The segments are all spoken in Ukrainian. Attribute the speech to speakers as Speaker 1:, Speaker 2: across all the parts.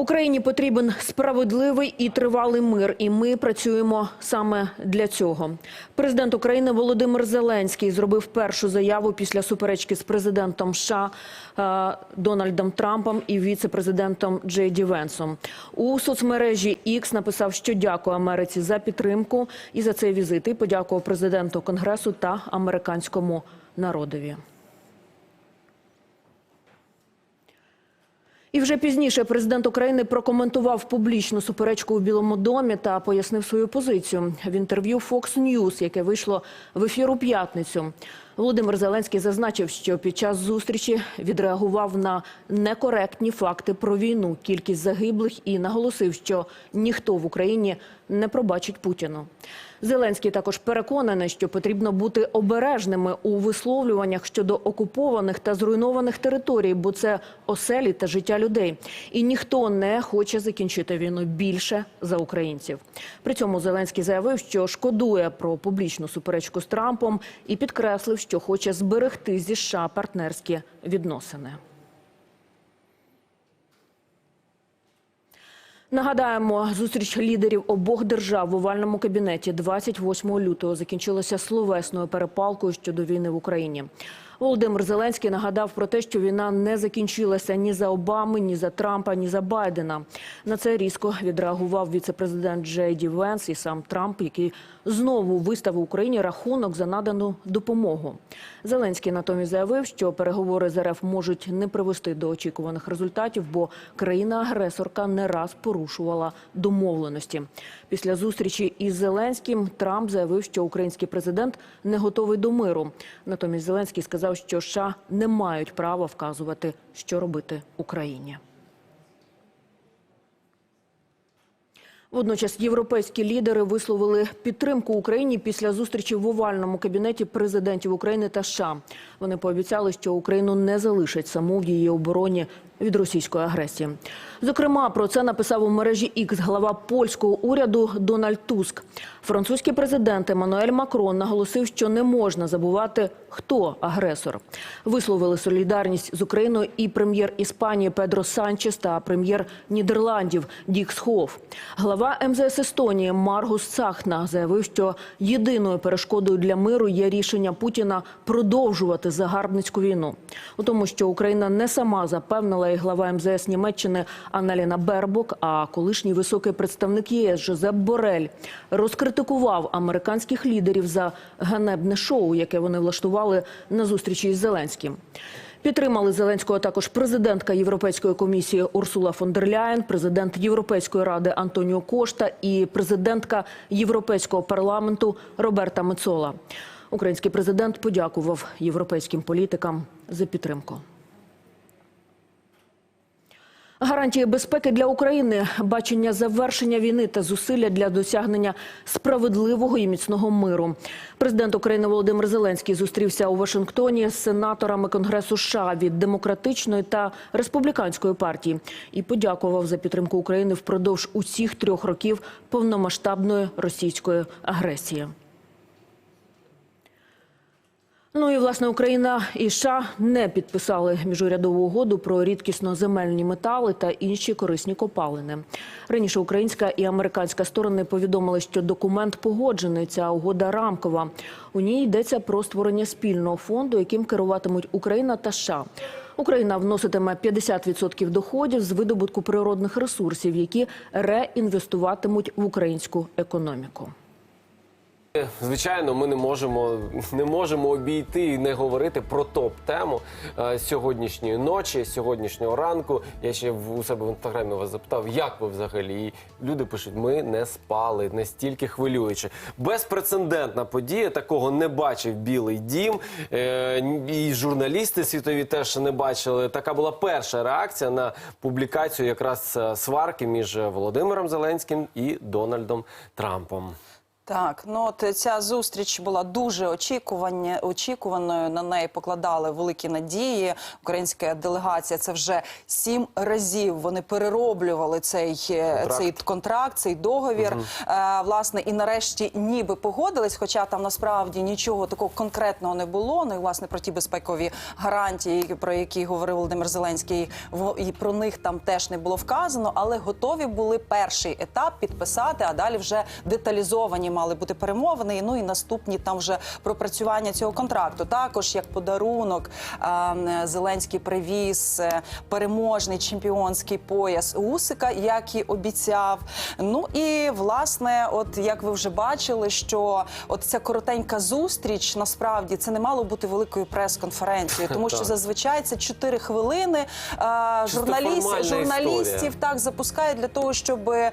Speaker 1: Україні потрібен справедливий і тривалий мир, і ми працюємо саме для цього. Президент України Володимир Зеленський зробив першу заяву після суперечки з президентом США е, Дональдом Трампом і віце-президентом Джей Ді Венсом. У соцмережі X написав, що дякує Америці за підтримку і за цей візит. І подякував президенту Конгресу та американському народові. І вже пізніше президент України прокоментував публічну суперечку у Білому домі та пояснив свою позицію в інтерв'ю Fox News, яке вийшло в ефір у п'ятницю. Володимир Зеленський зазначив, що під час зустрічі відреагував на некоректні факти про війну, кількість загиблих і наголосив, що ніхто в Україні не пробачить Путіну. Зеленський також переконаний, що потрібно бути обережними у висловлюваннях щодо окупованих та зруйнованих територій, бо це оселі та життя людей. І ніхто не хоче закінчити війну більше за українців. При цьому Зеленський заявив, що шкодує про публічну суперечку з Трампом і підкреслив, що хоче зберегти зі США партнерські відносини. Нагадаємо, зустріч лідерів обох держав в овальному кабінеті 28 лютого закінчилася словесною перепалкою щодо війни в Україні. Володимир Зеленський нагадав про те, що війна не закінчилася ні за Обами, ні за Трампа, ні за Байдена. На це різко відреагував віце-президент Джей Ді Венс і сам Трамп, який знову виставив Україні рахунок за надану допомогу. Зеленський натомість заявив, що переговори з РФ можуть не привести до очікуваних результатів, бо країна-агресорка не раз порушувала домовленості. Після зустрічі із Зеленським Трамп заявив, що український президент не готовий до миру. Натомість Зеленський сказав, що США не мають права вказувати, що робити Україні. Водночас європейські лідери висловили підтримку Україні після зустрічі в овальному кабінеті президентів України та США. Вони пообіцяли, що Україну не залишать саму в її обороні від російської агресії. Зокрема, про це написав у мережі X глава польського уряду Дональд Туск. Французький президент Еммануель Макрон наголосив, що не можна забувати, хто агресор. Висловили солідарність з Україною і прем'єр Іспанії Педро Санчес та прем'єр Нідерландів Дік Схов. Глава МЗС Естонії Маргус Цахна заявив, що єдиною перешкодою для миру є рішення Путіна продовжувати загарбницьку війну. У тому, що Україна не сама запевнила і глава МЗС Німеччини Анналіна Бербок, а колишній високий представник ЄС Жозеп Борель розкритикував американських лідерів за ганебне шоу, яке вони влаштували на зустрічі із Зеленським. Підтримали Зеленського також президентка Європейської комісії Урсула фон дер Ляєн, президент Європейської ради Антоніо Кошта і президентка Європейського парламенту Роберта Мецола. Український президент подякував європейським політикам за підтримку. Гарантії безпеки для України, бачення завершення війни та зусилля для досягнення справедливого і міцного миру. Президент України Володимир Зеленський зустрівся у Вашингтоні з сенаторами Конгресу США від демократичної та республіканської партії і подякував за підтримку України впродовж усіх трьох років повномасштабної російської агресії. Ну і власне Україна і США не підписали міжурядову угоду про рідкісно земельні метали та інші корисні копалини. Раніше українська і американська сторони повідомили, що документ погоджений. Ця угода рамкова. У ній йдеться про створення спільного фонду, яким керуватимуть Україна та США. Україна вноситиме 50% доходів з видобутку природних ресурсів, які реінвестуватимуть в українську економіку.
Speaker 2: Звичайно, ми не можемо не можемо обійти і не говорити про топ-тему е, сьогоднішньої ночі, сьогоднішнього ранку. Я ще у себе в інстаграмі вас запитав, як ви взагалі? І люди пишуть: ми не спали настільки хвилююче. Безпрецедентна подія. Такого не бачив Білий Дім. Е, і журналісти світові теж не бачили. Така була перша реакція на публікацію якраз е, сварки між Володимиром Зеленським і Дональдом Трампом.
Speaker 3: Так, ну от ця зустріч була дуже очікування, очікуваною. На неї покладали великі надії. Українська делегація це вже сім разів. Вони перероблювали цей е,
Speaker 2: Контракт.
Speaker 3: цей контракт, цей договір. Е, власне, і нарешті ніби погодились, хоча там насправді нічого такого конкретного не було. Ну і власне про ті безпекові гарантії, про які говорив Володимир Зеленський, і про них там теж не було вказано, але готові були перший етап підписати, а далі вже деталізовані мали бути перемовини. Ну і наступні там вже пропрацювання цього контракту. Також як подарунок е, Зеленський привіз е, переможний чемпіонський пояс Усика, як і обіцяв. Ну і власне, от як ви вже бачили, що от ця коротенька зустріч насправді це не мало бути великою прес-конференцією, тому що зазвичай це 4 хвилини. Е, журналіст, журналістів
Speaker 2: історія.
Speaker 3: так запускають для того, щоб е,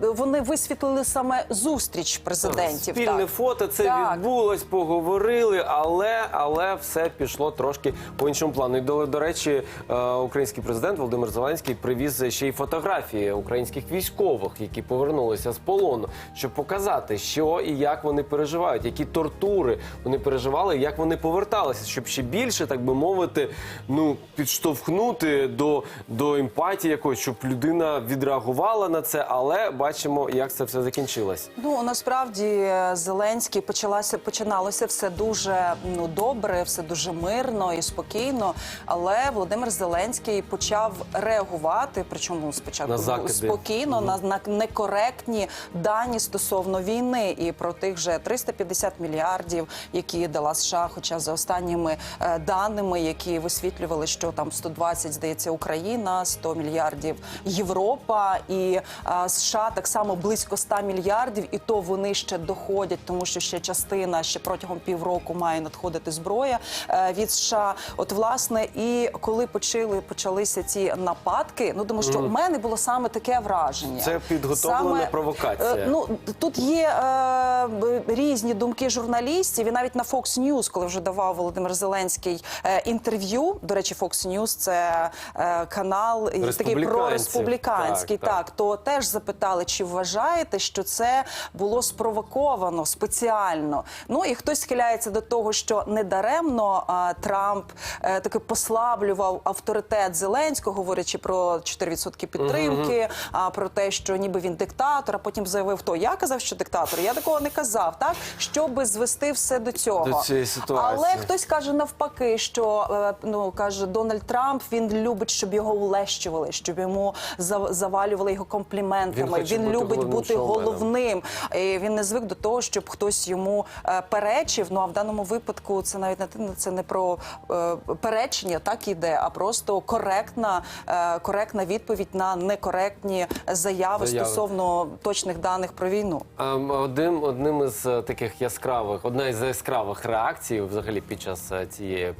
Speaker 3: вони висвітлили саме зустріч президентів.
Speaker 2: Спільне
Speaker 3: так.
Speaker 2: фото, це
Speaker 3: Так.
Speaker 2: відбулось, поговорили, але, але все пішло трошки по іншому плану. І до, до речі, е, український президент Володимир Зеленський привіз ще й фотографії українських військових, які повернулися з полону, щоб показати, що і як вони переживають, які тортури вони переживали, як вони поверталися, щоб ще більше, так би мовити, ну підштовхнути до, до емпатії якоїсь, щоб людина відреагувала на це, але бачимо, як це все закінчилось.
Speaker 3: Ну насправді е, Зеленський почалося починалося все дуже ну добре, все дуже мирно і спокійно. Але Володимир Зеленський почав реагувати, причому спочатку
Speaker 2: На
Speaker 3: спокійно на, на некоректні дані стосовно війни і про тих же 350 мільярдів, які дала США. Хоча за останніми е, даними, які висвітлювали, що там 120, здається, Україна, 100 мільярдів Європа і е, США так само близько 100 мільярдів, і то вони ще доходять, тому що ще частина ще протягом півроку має надходити зброя е, від США. От власне, і коли почали почалися ці нападки, ну тому що у мене було саме таке враження.
Speaker 2: Це підготовлена провокація.
Speaker 3: е, ну тут є е, різні думки журналістів, і навіть на Fox News, коли вже давав Володимир Зеленський е, інтерв'ю. До речі, Fox News – це е, канал такий прореспубліканський.
Speaker 2: Так,
Speaker 3: Так,
Speaker 2: так.
Speaker 3: то теж запитали, чи вважаєте, що це було спровоковано спеціально. Ну і хтось схиляється до того, що недаремно а, Трамп е, таки послаблював авторитет Зеленського, говорячи про 4% підтримки, а про те, що ніби він диктатор, а потім заявив, то я казав, що диктатор. Я такого не казав, так щоби звести все до цього.
Speaker 2: До цієї ситуації.
Speaker 3: Але хтось каже навпаки, що е, ну каже Дональд Трамп, він любить, щоб його улещували, щоб йому за- завалювали його компліментами.
Speaker 2: Він
Speaker 3: Він,
Speaker 2: бути
Speaker 3: любить
Speaker 2: головним
Speaker 3: бути головним. І він не звик до того, щоб хтось йому е, перечив. Ну а в даному випадку це навіть не це не про е, перечення, так іде, а просто коректна, е, коректна відповідь на некоректні заяви,
Speaker 2: Заяви.
Speaker 3: стосовно точних даних про війну.
Speaker 2: Ем, Одним, одним із таких яскравих, одна із яскравих реакцій взагалі під час цієї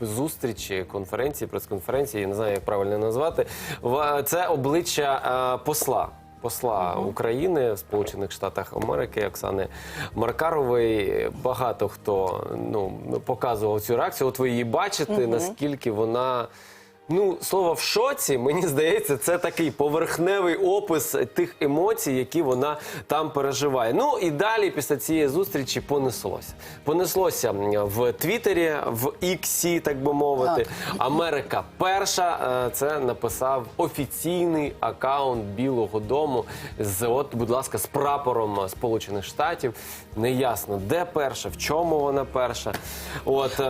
Speaker 2: зустрічі, конференції, прес-конференції, я не знаю, як правильно назвати, це обличчя посла. Посла України в Сполучених Штатах Америки Оксани Маркарової. Багато хто ну показував цю реакцію. От ви її бачите, наскільки вона. Ну, слово в шоці, мені здається, це такий поверхневий опис тих емоцій, які вона там переживає. Ну і далі після цієї зустрічі понеслося. Понеслося в Твіттері, в Іксі, так би мовити. Америка перша. Е, Це написав офіційний акаунт Білого Дому з от, будь ласка, з прапором Сполучених Штатів. Неясно, де перша, в чому вона перша. От.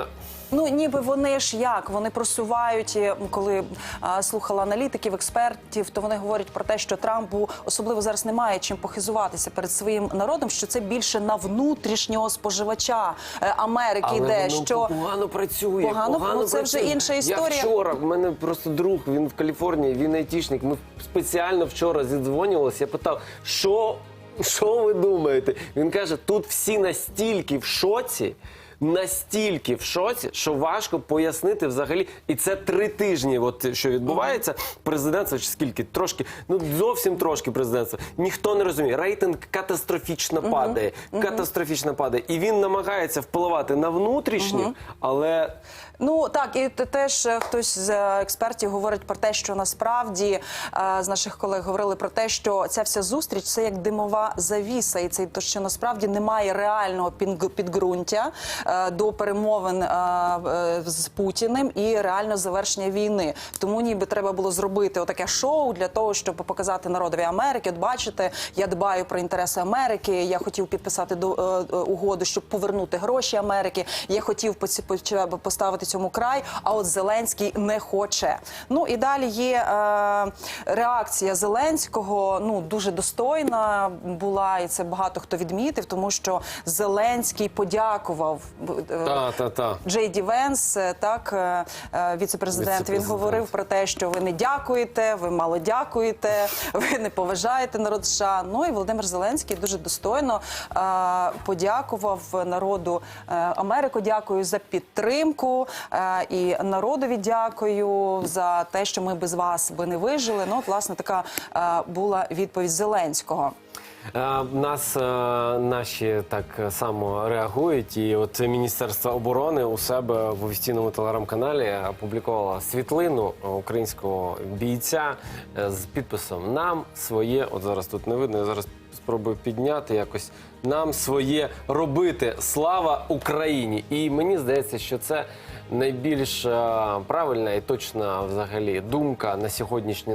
Speaker 3: Ну, ніби вони ж як вони просувають, коли а, слухала аналітиків, експертів, то вони говорять про те, що Трампу особливо зараз немає чим похизуватися перед своїм народом, що це більше на внутрішнього споживача е, Америки
Speaker 2: Але
Speaker 3: йде.
Speaker 2: воно
Speaker 3: що
Speaker 2: погано працює.
Speaker 3: Погано?
Speaker 2: Погано,
Speaker 3: Ну, це вже інша історія.
Speaker 2: Я вчора, в мене просто друг, він в Каліфорнії, він айтішник. Ми спеціально вчора зідзвонювалися. Я питав, що, що ви думаєте? Він каже, тут всі настільки в шоці. Настільки в шоці, що важко пояснити взагалі, і це три тижні. От що відбувається, президентство чи скільки? Трошки, ну зовсім трошки президентства. Ніхто не розуміє. Рейтинг катастрофічно падає, катастрофічно падає, і він намагається впливати на внутрішніх, але
Speaker 3: Ну так, і теж е, хтось з е, експертів говорить про те, що насправді е, з наших колег говорили про те, що ця вся зустріч це як димова завіса, і це то, що насправді немає реального підґрунтя до перемовин з Путіним і реального завершення війни. Тому ніби треба було зробити отаке шоу для того, щоб показати народові Америки. От бачите, я дбаю про інтереси Америки. Я хотів підписати до угоду, щоб повернути гроші Америки. Я хотів поці- цьому край. А от Зеленський не хоче. Ну і далі є е, реакція Зеленського. Ну дуже достойна була, і це багато хто відмітив, тому що Зеленський подякував. е,
Speaker 2: Та, та, та.
Speaker 3: Джей Ді Венс, е, так е, е, віце-президент, він говорив про те, що ви не дякуєте, ви мало дякуєте, ви не поважаєте народ США. Ну і Володимир Зеленський дуже достойно е, подякував народу е, Америку. Дякую за підтримку і народові дякую за те, що ми без вас би не вижили. Ну, от, власне, така е, була відповідь Зеленського.
Speaker 2: Е, Нас е, наші так само реагують, і от Міністерство оборони у себе в офіційному телеграм-каналі опублікувало світлину українського бійця е, з підписом Нам своє. От зараз тут не видно. Я зараз спробую підняти якось нам своє робити. Слава Україні! І мені здається, що це найбільш е, правильна і точна взагалі думка на сьогоднішній день.